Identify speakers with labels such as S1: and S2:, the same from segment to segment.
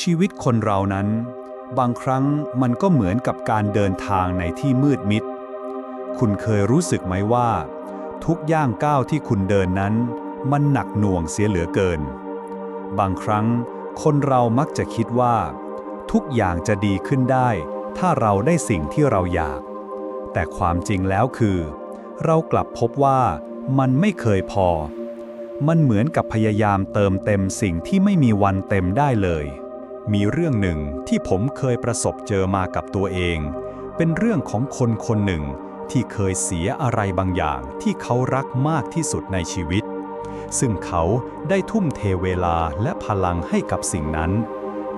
S1: ชีวิตคนเรานั้น บางครั้งมันก็เหมือนกับการเดินทางในที่มืดมิด คุณเคยรู้สึกไหมว่า ทุกย่างก้าวที่คุณเดินนั้น มันหนักหน่วงเสียเหลือเกิน บางครั้งคนเรามักจะคิดว่า ทุกอย่างจะดีขึ้นได้ ถ้าเราได้สิ่งที่เราอยาก แต่ความจริงแล้วคือ เรากลับพบว่ามันไม่เคยพอ มันเหมือนกับพยายามเติมเต็มสิ่งที่ไม่มีวันเต็มได้เลย มีเรื่องหนึ่งที่ผมเคยประสบเจอมากับตัวเอง เป็นเรื่องของคนคนหนึ่งที่เคยเสียอะไรบางอย่างที่เขารักมากที่สุดในชีวิต ซึ่งเขาได้ทุ่มเทเวลาและพลังให้กับสิ่งนั้น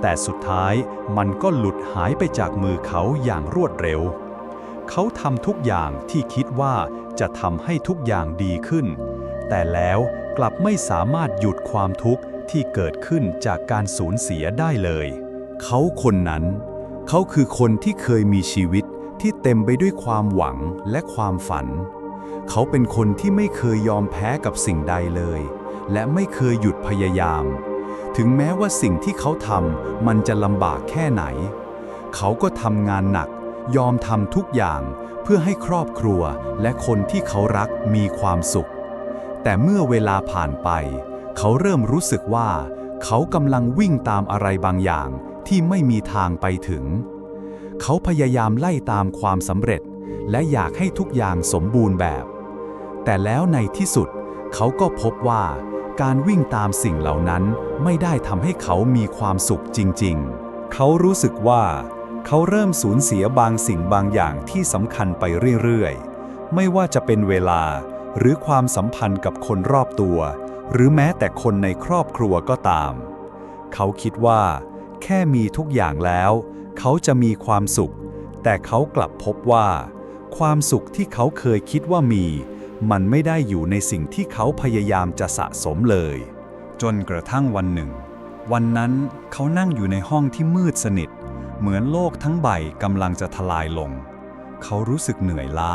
S1: แต่สุดท้ายมันก็หลุดหายไปจากมือเขาอย่างรวดเร็ว เขาทำทุกอย่างที่คิดว่าจะทำให้ทุกอย่างดีขึ้น แต่แล้วกลับไม่สามารถหยุดความทุกข์ ที่เกิดขึ้นจากการสูญเสียได้เลย เขาคนนั้น เขาคือคนที่เคยมีชีวิตที่เต็มไปด้วยความหวังและความฝัน เขาเป็นคนที่ไม่เคยยอมแพ้กับสิ่งใดเลย และไม่เคยหยุดพยายาม ถึงแม้ว่าสิ่งที่เขาทำมันจะลำบากแค่ไหน เขาก็ทำงานหนัก ยอมทำทุกอย่างเพื่อให้ครอบครัวและคนที่เขารักมีความสุข แต่เมื่อเวลาผ่านไป เขาเริ่มรู้สึกว่า เขากำลังวิ่งตามอะไรบางอย่างที่ไม่มีทางไปถึง เขาพยายามไล่ตามความสำเร็จ และอยากให้ทุกอย่างสมบูรณ์แบบ แต่แล้วในที่สุด เขาก็พบว่า การวิ่งตามสิ่งเหล่านั้นไม่ได้ทำให้เขามีความสุขจริง ๆ เขารู้สึกว่า เขาเริ่มสูญเสียบางสิ่งบางอย่างที่สำคัญไปเรื่อยๆ ไม่ว่าจะเป็นเวลาหรือความสัมพันธ์กับคนรอบตัว หรือแม้แต่คนในครอบครัวก็ตาม เขาคิดว่า แค่มีทุกอย่างแล้ว เขาจะมีความสุข แต่เขากลับพบว่า ความสุขที่เขาเคยคิดว่ามี มันไม่ได้อยู่ในสิ่งที่เขาพยายามจะสะสมเลย จนกระทั่งวันหนึ่ง วันนั้นเขานั่งอยู่ในห้องที่มืดสนิท เหมือนโลกทั้งใบกำลังจะทลายลง เขารู้สึกเหนื่อยล้า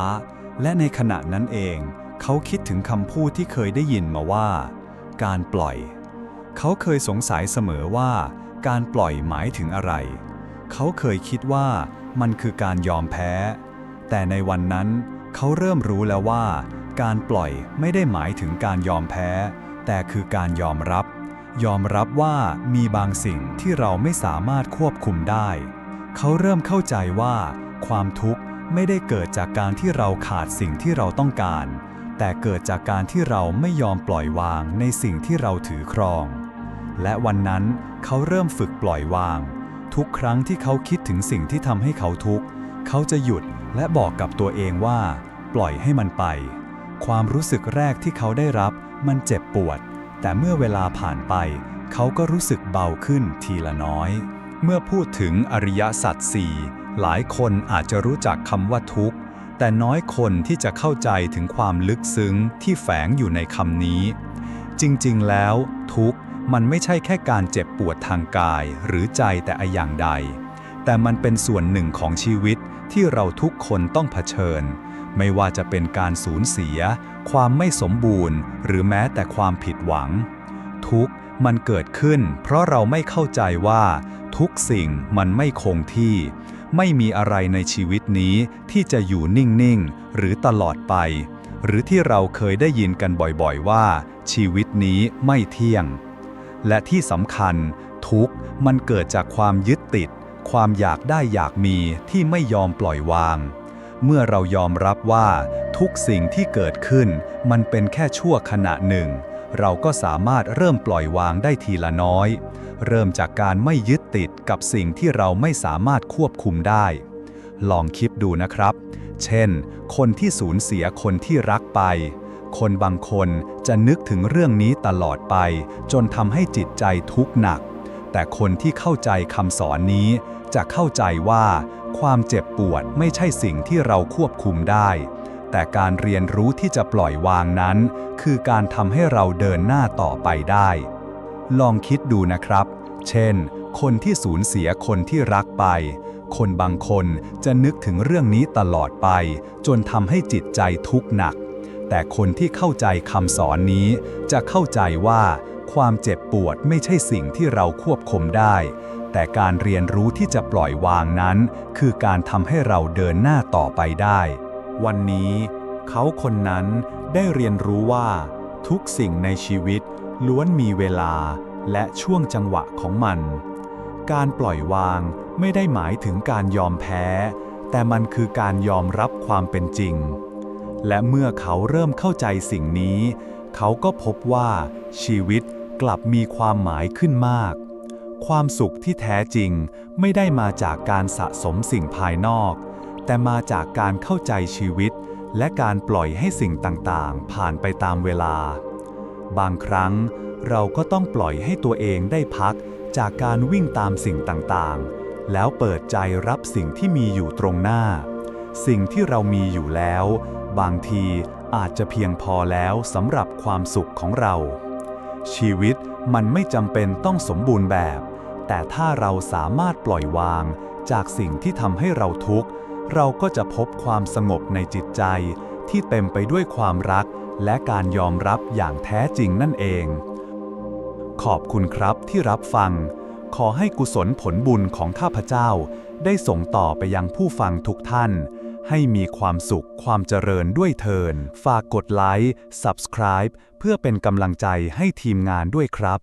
S1: และในขณะนั้นเอง เขาคิดถึงคำพูดที่เคยได้ยินมาว่า การปล่อย เขาเคยสงสัยเสมอว่า การปล่อยหมายถึงอะไร เขาเคยคิดว่ามันคือการยอมแพ้ แต่ในวันนั้นเขาเริ่มรู้แล้วว่า การปล่อยไม่ได้หมายถึงการยอมแพ้ แต่คือการยอมรับ ยอมรับว่ามีบางสิ่งที่เราไม่สามารถควบคุมได้ เขาเริ่มเข้าใจว่า ความทุกข์ไม่ได้เกิดจากการที่เราขาดสิ่งที่เราต้องการ แต่เกิดจากการที่เราไม่ยอมปล่อยวางในสิ่งที่เราถือครอง และวันนั้นเขาเริ่มฝึกปล่อยวาง ทุกครั้งที่เขาคิดถึงสิ่งที่ทำให้เขาทุกข์ เขาจะหยุดและบอกกับตัวเองว่า ปล่อยให้มันไป ความรู้สึกแรกที่เขาได้รับ มันเจ็บปวด แต่เมื่อเวลาผ่านไป เขาก็รู้สึกเบาขึ้นทีละน้อย เมื่อพูดถึงอริยสัจสี่หลายคนอาจจะรู้จักคำว่าทุกข์ แต่น้อยคนที่จะเข้าใจถึงความลึกซึ้งที่แฝงอยู่ในคำนี้ จริงๆ แล้ว ทุกข์มันไม่ใช่แค่การเจ็บปวดทางกายหรือใจแต่ออย่างใด แต่มันเป็นส่วนหนึ่งของชีวิตที่เราทุกคนต้องเผชิญ ไม่ว่าจะเป็นการสูญเสีย ความไม่สมบูรณ์ หรือแม้แต่ความผิดหวัง ทุกข์มันเกิดขึ้น เพราะเราไม่เข้าใจว่า ทุกสิ่งมันไม่คงที่ ไม่มีอะไรในชีวิตนี้ที่จะอยู่นิ่ง ๆ หรือตลอดไป หรือที่เราเคยได้ยินกันบ่อยๆว่า ชีวิตนี้ไม่เที่ยง และที่สำคัญ ทุกข์มันเกิดจากความยึดติด ความอยากได้อยากมีที่ไม่ยอมปล่อยวาง เมื่อเรายอมรับว่า ทุกสิ่งที่เกิดขึ้น มันเป็นแค่ชั่วขณะหนึ่ง เราก็สามารถเริ่มปล่อยวางได้ทีละน้อย เริ่มจากการไม่ยึดติดกับสิ่งที่เราไม่สามารถควบคุมได้ ลองคิดดูนะครับ เช่น คนที่สูญเสียคนที่รักไป คนบางคนจะนึกถึงเรื่องนี้ตลอดไป จนทำให้จิตใจทุกข์หนัก แต่คนที่เข้าใจคำสอนนี้ จะเข้าใจว่า ความเจ็บปวดไม่ใช่สิ่งที่เราควบคุมได้แต่การเรียนรู้ที่จะปล่อยวางนั้น คือการทำให้เราเดินหน้าต่อไปได้ ลองคิดดูนะครับ เช่น คนที่สูญเสียคนที่รักไป คนบางคนจะนึกถึงเรื่องนี้ตลอดไป จนทำให้จิตใจทุกข์หนัก แต่คนที่เข้าใจคำสอนนี้ จะเข้าใจว่า ความเจ็บปวดไม่ใช่สิ่งที่เราควบคุมได้ แต่การเรียนรู้ที่จะปล่อยวางนั้น คือการทำให้เราเดินหน้าต่อไปได้ วันนี้ เขาคนนั้นได้เรียนรู้ว่า ทุกสิ่งในชีวิต ล้วนมีเวลาและช่วงจังหวะของมัน การปล่อยวางไม่ได้หมายถึงการยอมแพ้ แต่มันคือการยอมรับความเป็นจริง และเมื่อเขาเริ่มเข้าใจสิ่งนี้ เขาก็พบว่าชีวิตกลับมีความหมายขึ้นมาก ความสุขที่แท้จริงไม่ได้มาจากการสะสมสิ่งภายนอก แต่มาจากการเข้าใจชีวิต และการปล่อยให้สิ่งต่างๆ ผ่านไปตามเวลา บางครั้งเราก็ต้องปล่อยให้ตัวเองได้พักจากการวิ่งตามสิ่งต่างๆ แล้วเปิดใจรับสิ่งที่มีอยู่ตรงหน้า สิ่งที่เรามีอยู่แล้ว บางทีอาจจะเพียงพอแล้วสำหรับความสุขของเรา ชีวิตมันไม่จำเป็นต้องสมบูรณ์แบบ แต่ถ้าเราสามารถปล่อยวางจากสิ่งที่ทำให้เราทุกข์ เราก็จะพบความสงบในจิตใจที่เต็มไปด้วยความรัก และการยอมรับอย่างแท้จริงนั่นเอง ขอบคุณครับที่รับฟัง ขอให้กุศลผลบุญของข้าพเจ้า ได้ส่งต่อไปยังผู้ฟังทุกท่าน ให้มีความสุขความเจริญด้วยเทิน ฝากกดไลค์ Subscribe เพื่อเป็นกำลังใจให้ทีมงานด้วยครับ